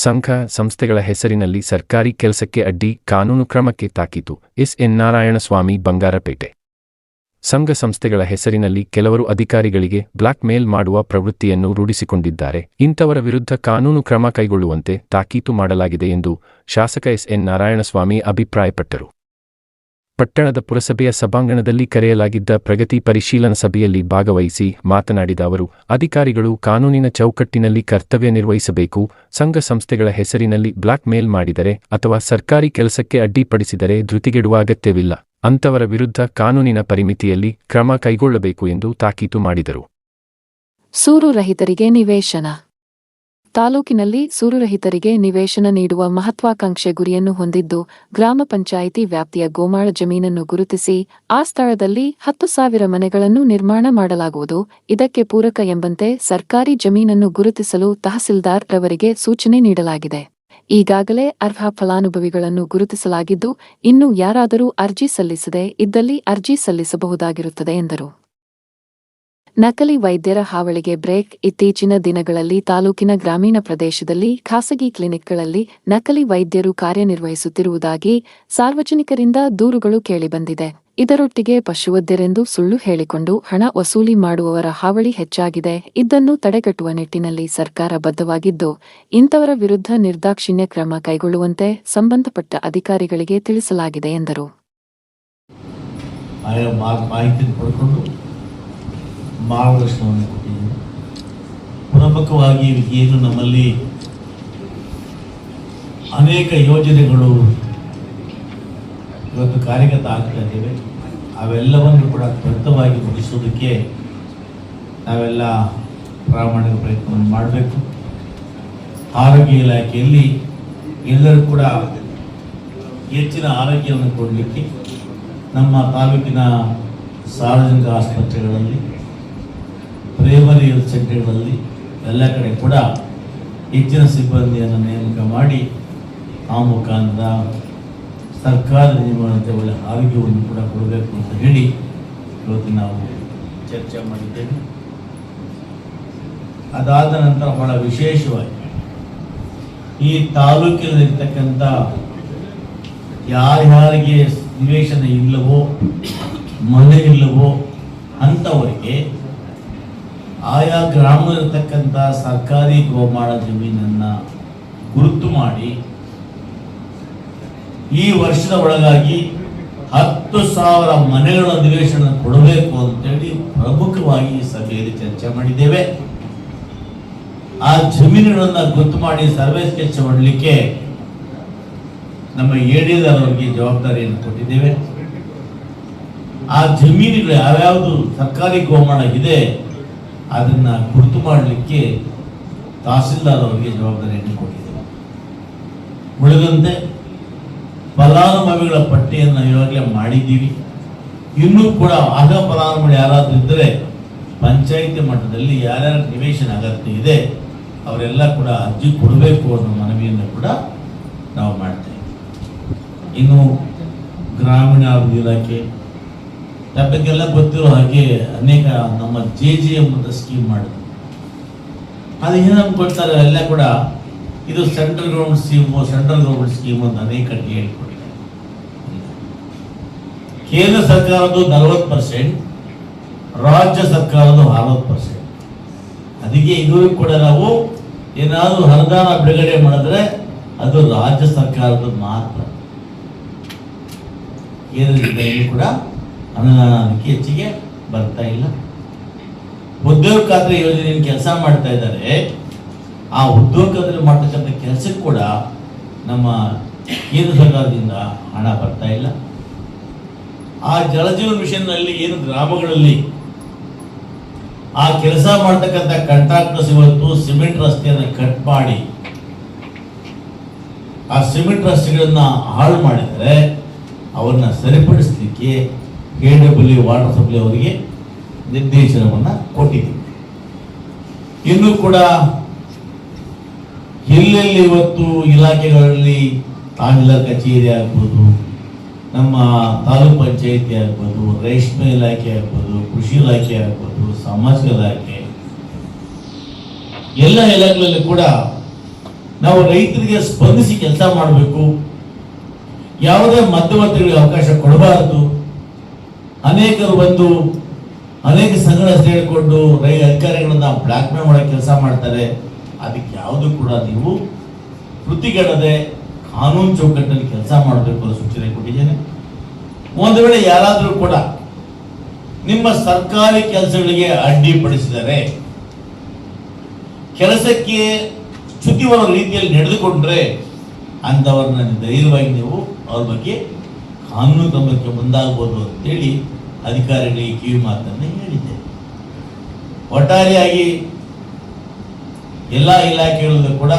ಸಂಘ ಸಂಸ್ಥೆಗಳ ಹೆಸರಿನಲ್ಲಿ ಸರ್ಕಾರಿ ಕೆಲಸಕ್ಕೆ ಅಡ್ಡಿ ಕಾನೂನು ಕ್ರಮಕ್ಕೆ ತಾಕೀತು. ಎಸ್. ಎನ್. ನಾರಾಯಣಸ್ವಾಮಿ, ಬಂಗಾರಪೇಟೆ. ಸಂಘ ಸಂಸ್ಥೆಗಳ ಹೆಸರಿನಲ್ಲಿ ಕೆಲವರು ಅಧಿಕಾರಿಗಳಿಗೆ ಬ್ಲಾಕ್ ಮೇಲ್ ಮಾಡುವ ಪ್ರವೃತ್ತಿಯನ್ನು ರೂಢಿಸಿಕೊಂಡಿದ್ದಾರೆ. ಇಂಥವರ ವಿರುದ್ಧ ಕಾನೂನು ಕ್ರಮ ಕೈಗೊಳ್ಳುವಂತೆ ತಾಕೀತು ಮಾಡಲಾಗಿದೆ ಎಂದು ಶಾಸಕ ಎಸ್. ಎನ್. ನಾರಾಯಣಸ್ವಾಮಿ ಅಭಿಪ್ರಾಯಪಟ್ಟರು. ಪಟ್ಟಣದ ಪುರಸಭೆಯ ಸಭಾಂಗಣದಲ್ಲಿ ಕರೆಯಲಾಗಿದ್ದ ಪ್ರಗತಿ ಪರಿಶೀಲನಾ ಸಭೆಯಲ್ಲಿ ಭಾಗವಹಿಸಿ ಮಾತನಾಡಿದ ಅವರು, ಅಧಿಕಾರಿಗಳು ಕಾನೂನಿನ ಚೌಕಟ್ಟಿನಲ್ಲಿ ಕರ್ತವ್ಯ ನಿರ್ವಹಿಸಬೇಕು, ಸಂಘ ಸಂಸ್ಥೆಗಳ ಹೆಸರಿನಲ್ಲಿ ಬ್ಲಾಕ್ ಮೇಲ್ ಮಾಡಿದರೆ ಅಥವಾ ಸರ್ಕಾರಿ ಕೆಲಸಕ್ಕೆ ಅಡ್ಡಿಪಡಿಸಿದರೆ ಧೃತಿಗೆಡುವ ಅಗತ್ಯವಿಲ್ಲ. ಅಂತವರ ವಿರುದ್ಧ ಕಾನೂನಿನ ಪರಿಮಿತಿಯಲ್ಲಿ ಕ್ರಮ ಕೈಗೊಳ್ಳಬೇಕು ಎಂದು ತಾಕೀತು ಮಾಡಿದರು. ಸೂರು ರಹಿತರಿಗೆ ನಿವೇಶನ. ತಾಲೂಕಿನಲ್ಲಿ ಸೂರುರಹಿತರಿಗೆ ನಿವೇಶನ ನೀಡುವ ಮಹತ್ವಾಕಾಂಕ್ಷೆ ಗುರಿಯನ್ನು ಹೊಂದಿದ್ದು, ಗ್ರಾಮ ಪಂಚಾಯಿತಿ ವ್ಯಾಪ್ತಿಯ ಗೋಮಾಳ ಜಮೀನನ್ನು ಗುರುತಿಸಿ, ಆ ಸ್ಥಳದಲ್ಲಿ ಹತ್ತು ಸಾವಿರ ಮನೆಗಳನ್ನು ನಿರ್ಮಾಣ ಮಾಡಲಾಗುವುದು. ಇದಕ್ಕೆ ಪೂರಕ ಎಂಬಂತೆ ಸರ್ಕಾರಿ ಜಮೀನನ್ನು ಗುರುತಿಸಲು ತಹಸೀಲ್ದಾರ್ ರವರಿಗೆ ಸೂಚನೆ ನೀಡಲಾಗಿದೆ. ಈಗಾಗಲೇ ಅರ್ಹ ಫಲಾನುಭವಿಗಳನ್ನು ಗುರುತಿಸಲಾಗಿದ್ದು, ಇನ್ನು ಯಾರಾದರೂ ಅರ್ಜಿ ಸಲ್ಲಿಸದೆ ಇದ್ದಲ್ಲಿ ಅರ್ಜಿ ಸಲ್ಲಿಸಬಹುದಾಗಿರುತ್ತದೆ ಎಂದರು. ನಕಲಿ ವೈದ್ಯರ ಹಾವಳಿಗೆ ಬ್ರೇಕ್ ಇತ್ತೀಚಿನ ದಿನಗಳಲ್ಲಿ ತಾಲೂಕಿನ ಗ್ರಾಮೀಣ ಪ್ರದೇಶದಲ್ಲಿ ಖಾಸಗಿ ಕ್ಲಿನಿಕ್ಗಳಲ್ಲಿ ನಕಲಿ ವೈದ್ಯರು ಕಾರ್ಯನಿರ್ವಹಿಸುತ್ತಿರುವುದಾಗಿ ಸಾರ್ವಜನಿಕರಿಂದ ದೂರುಗಳು ಕೇಳಿಬಂದಿದೆ. ಇದರೊಟ್ಟಿಗೆ ಪಶುವೈದ್ಯರೆಂದು ಸುಳ್ಳು ಹೇಳಿಕೊಂಡು ಹಣ ವಸೂಲಿ ಮಾಡುವವರ ಹಾವಳಿ ಹೆಚ್ಚಾಗಿದೆ. ಇದನ್ನು ತಡೆಗಟ್ಟುವ ನಿಟ್ಟಿನಲ್ಲಿ ಸರ್ಕಾರ ಬದ್ಧವಾಗಿದ್ದು, ಇಂಥವರ ವಿರುದ್ಧ ನಿರ್ದಾಕ್ಷಿಣ್ಯ ಕ್ರಮ ಕೈಗೊಳ್ಳುವಂತೆ ಸಂಬಂಧಪಟ್ಟ ಅಧಿಕಾರಿಗಳಿಗೆ ತಿಳಿಸಲಾಗಿದೆ ಎಂದರು. ಮಾರ್ಗದರ್ಶನವನ್ನು ಕೊಟ್ಟಿದ್ದೀನಿ. ಪ್ರಮುಖವಾಗಿ ಏನು ನಮ್ಮಲ್ಲಿ ಅನೇಕ ಯೋಜನೆಗಳು ಇವತ್ತು ಕಾರ್ಯಗತ ಆಗ್ತಾ ಇದ್ದೇವೆ. ಅವೆಲ್ಲವನ್ನು ಕೂಡ ತ್ವರಿತವಾಗಿ ಮುಗಿಸೋದಕ್ಕೆ ನಾವೆಲ್ಲ ಪ್ರಾಮಾಣಿಕ ಪ್ರಯತ್ನವನ್ನು ಮಾಡಬೇಕು. ಆರೋಗ್ಯ ಇಲಾಖೆಯಲ್ಲಿ ಎಲ್ಲರೂ ಕೂಡ ಹೆಚ್ಚಿನ ಆರೋಗ್ಯವನ್ನು ಕೊಡಲಿಕ್ಕೆ ನಮ್ಮ ತಾಲೂಕಿನ ಸಾರ್ವಜನಿಕ ಆಸ್ಪತ್ರೆಗಳಲ್ಲಿ ಪ್ರೈಮರಿ ಹೆಲ್ತ್ ಸೆಂಟರ್ಗಳಲ್ಲಿ ಎಲ್ಲ ಕಡೆ ಕೂಡ ಹೆಚ್ಚಿನ ಸಿಬ್ಬಂದಿಯನ್ನು ನೇಮಕ ಮಾಡಿ ಆ ಮುಖಾಂತರ ಸರ್ಕಾರದ ನಿಯಮದಂತೆ ಒಳ್ಳೆ ಆರೋಗ್ಯವನ್ನು ಕೂಡ ಕೊಡಬೇಕು ಅಂತ ಹೇಳಿ ಇವತ್ತು ನಾವು ಚರ್ಚೆ ಮಾಡಿದ್ದೇವೆ. ಅದಾದ ನಂತರ ಬಹಳ ವಿಶೇಷವಾಗಿ ಈ ತಾಲೂಕಿನಲ್ಲಿರ್ತಕ್ಕಂಥ ಯಾರ್ಯಾರಿಗೆ ನಿವೇಶನ ಇಲ್ಲವೋ, ಮನೆ ಇಲ್ಲವೋ ಅಂಥವರಿಗೆ ಆಯಾ ಗ್ರಾಮದಲ್ಲಿರ್ತಕ್ಕಂಥ ಸರ್ಕಾರಿ ಗೋಮಾಳ ಜಮೀನನ್ನು ಗುರುತು ಮಾಡಿ ಈ ವರ್ಷದ ಒಳಗಾಗಿ ಹತ್ತು ಸಾವಿರ ಮನೆಗಳ ಅಧಿವೇಶನ ಕೊಡಬೇಕು ಅಂತೇಳಿ ಪ್ರಮುಖವಾಗಿ ಈ ಸಭೆಯಲ್ಲಿ ಚರ್ಚೆ ಮಾಡಿದ್ದೇವೆ. ಆ ಜಮೀನುಗಳನ್ನು ಗೊತ್ತು ಮಾಡಿ ಸರ್ವೆ ಸ್ಕೆಚ್ ಮಾಡಲಿಕ್ಕೆ ನಮ್ಮ ಏಡಿದಾರವರಿಗೆ ಜವಾಬ್ದಾರಿಯನ್ನು ಕೊಟ್ಟಿದ್ದೇವೆ. ಆ ಜಮೀನುಗಳು ಯಾವ್ಯಾವುದು ಸರ್ಕಾರಿ ಗೋಮಾಳ ಇದೆ ಅದನ್ನ ಗುರುತು ಮಾಡಲಿಕ್ಕೆ ತಹಸೀಲ್ದಾರ್ ಅವರಿಗೆ ಜವಾಬ್ದಾರಿಯನ್ನು ಕೊಟ್ಟಿದ್ದೇವೆ ಉಳಿದಂತೆ ಫಲಾನುಭವಿಗಳ ಪಟ್ಟಿಯನ್ನು ಈಗಾಗಲೇ ಮಾಡಿದ್ದೀವಿ. ಇನ್ನೂ ಕೂಡ ಆಗ ಫಲಾನುಭವಿ ಯಾರಾದರೂ ಇದ್ದರೆ ಪಂಚಾಯಿತಿ ಮಟ್ಟದಲ್ಲಿ ಯಾರ್ಯಾರ ನಿವೇಶನ ಅಗತ್ಯ ಇದೆ, ಅವರೆಲ್ಲ ಕೂಡ ಅರ್ಜಿ ಕೊಡಬೇಕು ಅನ್ನೋ ಮನವಿಯನ್ನು ಕೂಡ ನಾವು ಮಾಡ್ತೇವೆ ಇನ್ನು ಗ್ರಾಮೀಣಾಭಿವೃದ್ಧಿ ಇಲಾಖೆ ತಪ್ಪಕ್ಕೆಲ್ಲ ಗೊತ್ತಿರೋ ಹಾಗೆ ಅನೇಕ ನಮ್ಮ ಜೆ ಜಿ ಎಂ ಅಂತ ಸ್ಕೀಮ್ ಮಾಡಿದ್ರು. ಅದು ಏನಂತ ಕೊಡ್ತಾರೆ ಎಲ್ಲ ಕೂಡ ಇದು central government scheme central government scheme ಅಂತ ಅನೇಕ ಹೇಳ್ಕೊಟ್ಟಿದೆ ಕೇಂದ್ರ ಸರ್ಕಾರದ್ದು ನಲವತ್ತು ಪರ್ಸೆಂಟ್ ರಾಜ್ಯ ಸರ್ಕಾರದ್ದು ಅರವತ್ತು ಪರ್ಸೆಂಟ್ ಅದಕ್ಕೆ ಇದು ಕೂಡ ನಾವು ಏನಾದರೂ ಅನುದಾನ ಬಿಡುಗಡೆ ಮಾಡಿದ್ರೆ ಅದು ರಾಜ್ಯ ಸರ್ಕಾರದ ಮಾತ್ರ. ಕೇಂದ್ರದಿಂದ ಏನು ಕೂಡ ಅನುದಾನ ಅದಕ್ಕೆ ಹೆಚ್ಚಿಗೆ ಬರ್ತಾ ಇಲ್ಲ. ಉದ್ಯೋಗ ಖಾತ್ರಿ ಯೋಜನೆ ಕೆಲಸ ಮಾಡ್ತಾ ಇದ್ದಾರೆ. ಆ ಉದ್ಯೋಗ ಖಾತ್ರಿ ಮಾಡ್ತಕ್ಕಂಥ ಕೆಲಸಕ್ಕೆ ಕೂಡ ನಮ್ಮ ಕೇಂದ್ರ ಸರ್ಕಾರದಿಂದ ಹಣ ಬರ್ತಾ ಇಲ್ಲ. ಆ ಜಲಜೀವನ ಮಿಷನ್ನಲ್ಲಿ ಏನು ಗ್ರಾಮಗಳಲ್ಲಿ ಆ ಕೆಲಸ ಮಾಡ್ತಕ್ಕಂಥ ಕಂಟ್ರಾಕ್ಟರ್ಸ್ ಇವತ್ತು ಸಿಮೆಂಟ್ ರಸ್ತೆಯನ್ನು ಕಟ್ ಮಾಡಿ, ಆ ಸಿಮೆಂಟ್ ರಸ್ತೆಗಳನ್ನ ಹಾಳು ಮಾಡಿದರೆ ಅವನ್ನ ಸರಿಪಡಿಸಲಿಕ್ಕೆ ಕೆ ಡಬ್ಲ್ಯೂ ವಾಟರ್ ಸಪ್ಲೈ ಅವರಿಗೆ ನಿರ್ದೇಶನವನ್ನು ಕೊಟ್ಟಿದೆ ಇನ್ನೂ ಕೂಡ ಎಲ್ಲೆಲ್ಲಿ ಇವತ್ತು ಇಲಾಖೆಗಳಲ್ಲಿ ತಹಶೀಲ್ದಾರ್ ಕಚೇರಿ ಆಗ್ಬೋದು, ನಮ್ಮ ತಾಲೂಕ್ ಪಂಚಾಯಿತಿ ಆಗ್ಬೋದು, ರೇಷ್ಮೆ ಇಲಾಖೆ ಆಗ್ಬೋದು, ಕೃಷಿ ಇಲಾಖೆ ಆಗ್ಬೋದು, ಸಮಾಜ ಇಲಾಖೆ, ಎಲ್ಲ ಇಲಾಖೆಗಳಲ್ಲಿ ಕೂಡ ನಾವು ರೈತರಿಗೆ ಸ್ಪಂದಿಸಿ ಕೆಲಸ ಮಾಡಬೇಕು. ಯಾವುದೇ ಮಧ್ಯವರ್ತಿಗಳಿಗೆ ಅವಕಾಶ ಕೊಡಬಾರದು. ಅನೇಕರು ಬಂದು, ಅನೇಕ ಸಂಘಟನೆ ಸೇರಿಕೊಂಡು ರೈ ಅಧಿಕಾರಿಗಳನ್ನ ಬ್ಲಾಕ್ ಮೇಲ್ ಮಾಡೋ ಕೆಲಸ ಮಾಡ್ತಾರೆ. ಅದಕ್ಕೆ ಯಾವುದು ಕೂಡ ನೀವು ಕೃತಿಗಡದೆ ಕಾನೂನು ಚೌಕಟ್ಟಿನಲ್ಲಿ ಕೆಲಸ ಮಾಡಬೇಕು ಅನ್ನೋ ಸೂಚನೆ ಕೊಟ್ಟಿದ್ದೇನೆ. ಒಂದು ವೇಳೆ ಯಾರಾದರೂ ಕೂಡ ನಿಮ್ಮ ಸರ್ಕಾರಿ ಕೆಲಸಗಳಿಗೆ ಅಡ್ಡಿಪಡಿಸಿದರೆ ಕೆಲಸಕ್ಕೆ ಚ್ಯುತಿ ಬರೋ ರೀತಿಯಲ್ಲಿ ನಡೆದುಕೊಂಡ್ರೆ ಅಂಥವ್ರನ್ನ ಧೈರ್ಯವಾಗಿ ನೀವು ಅವ್ರ ಬಗ್ಗೆ ಕಾನೂನು ಕ್ರಮಕ್ಕೆ ಮುಂದಾಗಬಹುದು ಅಂತೇಳಿ ಅಧಿಕಾರಿಗಳಿಗೆ ಕಿವಿ ಮಾತನ್ನು ಹೇಳಿದ್ದೆ. ಒಟ್ಟಾರೆಯಾಗಿ ಎಲ್ಲ ಇಲಾಖೆಗಳಲ್ಲೂ ಕೂಡ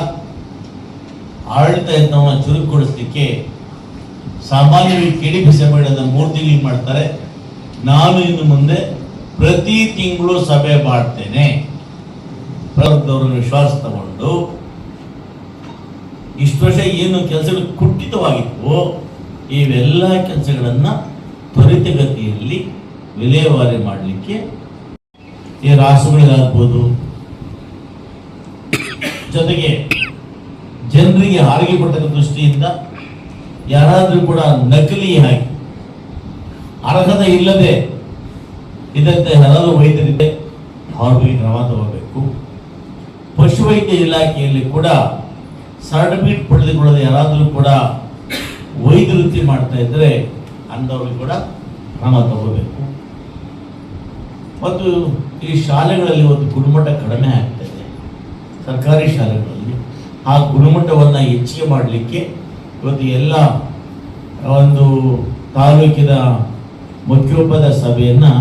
ಆಡಳಿತ ಯತ್ನವನ್ನು ಚುರುಕುಗೊಳಿಸಲಿಕ್ಕೆ ಸಾಮಾನ್ಯವಾಗಿ ಕೆಡಿಪಿ ಸಭೆಗಳನ್ನು ಮೂರು ತಿಂಗಳಿಗೆ ಮಾಡ್ತಾರೆ. ನಾನು ಇನ್ನು ಮುಂದೆ ಪ್ರತಿ ತಿಂಗಳು ಸಭೆ ಮಾಡ್ತೇನೆ. ಪ್ರವರ್ಗದವರ ವಿಶ್ವಾಸ ತಗೊಂಡು ಇಷ್ಟು ವರ್ಷ ಏನು ಕೆಲಸಗಳು ಕುಟ್ಟಿತವಾಗಿತ್ತು ಇವೆಲ್ಲ ಕೆಲಸಗಳನ್ನು ತ್ವರಿತಗತಿಯಲ್ಲಿ ವಿಲೇವಾರಿ ಮಾಡಲಿಕ್ಕೆ ಈ ರಾಸುಗಳಿಗಾಗ್ಬೋದು. ಜೊತೆಗೆ ಜನರಿಗೆ ಹಾರಿಗೆ ಕೊಟ್ಟದ ದೃಷ್ಟಿಯಿಂದ ಯಾರಾದರೂ ಕೂಡ ನಕಲಿ ಆಗಿ ಅರ್ಹತೆ ಇಲ್ಲದೆ ಇದಂತೆ ಹಲವು ವೈದ್ಯರಿದೆ ಅವ್ರಿಗೆ ಕ್ರಮ ತಗೋಬೇಕು. ಪಶುವೈದ್ಯ ಇಲಾಖೆಯಲ್ಲಿ ಕೂಡ ಸರ್ಟಿಫಿಕೇಟ್ ಪಡೆದುಕೊಳ್ಳದೆ ಯಾರಾದರೂ ಕೂಡ ವೈದ್ಯ ವೃತ್ತಿ ಮಾಡ್ತಾ ಇದ್ರೆ ಅಂಥವ್ರಿಗೆ ಕೂಡ ಕ್ರಮ ತಗೋಬೇಕು. ಮತ್ತು ಈ ಶಾಲೆಗಳಲ್ಲಿ ಒಂದು ಗುಣಮಟ್ಟ ಕಡಿಮೆ ಆಗ್ತದೆ ಸರ್ಕಾರಿ ಶಾಲೆಗಳಲ್ಲಿ. ಆ ಗುಣಮಟ್ಟವನ್ನು ಹೆಚ್ಚಿಗೆ ಮಾಡಲಿಕ್ಕೆ ಇವತ್ತು ಎಲ್ಲ ಒಂದು ತಾಲೂಕಿನ ಮುಖ್ಯೋಪದ ಸಭೆಯನ್ನು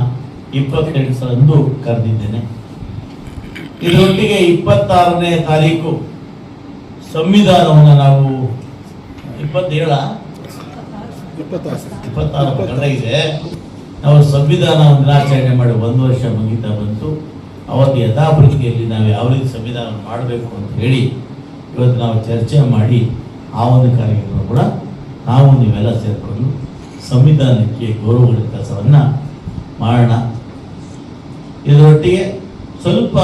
ಇಪ್ಪತ್ತೆಂಟು ಸಲಂದು ಕರೆದಿದ್ದೇನೆ. ಇದರೊಟ್ಟಿಗೆ ಇಪ್ಪತ್ತಾರನೇ ತಾರೀಕು ಸಂವಿಧಾನವನ್ನು ನಾವು ಇಪ್ಪತ್ತೇಳ? ಇಪ್ಪತ್ತಾರು. ಕಡೆ ಇದೆ. ನಾವು ಸಂವಿಧಾನ ದಿನಾಚರಣೆ ಮಾಡಿ ಒಂದು ವರ್ಷ ಮುಗಿತಾ ಬಂತು. ಅವತ್ತು ಯಥಾಪ್ರತಿಯಲ್ಲಿ ನಾವು ಯಾವ ರೀತಿ ಸಂವಿಧಾನ ಮಾಡಬೇಕು ಅಂತ ಹೇಳಿ ಇವತ್ತು ನಾವು ಚರ್ಚೆ ಮಾಡಿ ಆ ಒಂದು ಕಾರ್ಯಕ್ರಮ ಕೂಡ ನಾವು ನೀವೆಲ್ಲ ಸೇರಿಕೊಂಡು ಸಂವಿಧಾನಕ್ಕೆ ಗೌರವಗಳ ಕೆಲಸವನ್ನು ಮಾಡೋಣ. ಇದರೊಟ್ಟಿಗೆ ಸ್ವಲ್ಪ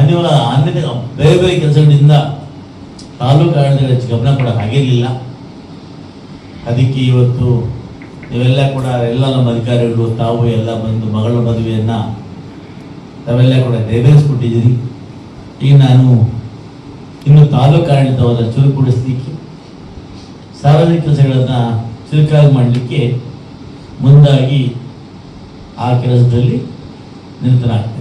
ಅನಿವಾರ್ಯ ಅನ್ಯತೆ ಬೇರೆ ಬೇರೆ ಕೆಲಸಗಳಿಂದ ತಾಲೂಕು ಆಡಳಿತ ಗಮನ ಕೂಡ ಆಗಿರಲಿಲ್ಲ ಅದಕ್ಕೆ ಇವತ್ತು ನೀವೆಲ್ಲ ಕೂಡ ಎಲ್ಲ ನಮ್ಮ ಅಧಿಕಾರಿಗಳು, ತಾವು ಎಲ್ಲ ಬಂದು ಮಗಳ ಮದುವೆಯನ್ನು ತಾವೆಲ್ಲ ಕೂಡ ನೆರವೇರಿಸ್ಬಿಟ್ಟಿದ್ದೀರಿ ಈಗ ನಾನು ಇನ್ನು ತಾಲೂಕು ಆಡಳಿತವನ್ನು ಚುರುಕುಗೊಳಿಸಲಿಕ್ಕೆ, ಸಾರ್ವಜನಿಕ ಕೆಲಸಗಳನ್ನು ಚುರುಕಾಗಿ ಮಾಡಲಿಕ್ಕೆ ಮುಂದಾಗಿ ಆ ಕೆಲಸದಲ್ಲಿ ನಿರತನಾಗ್ತೇನೆ.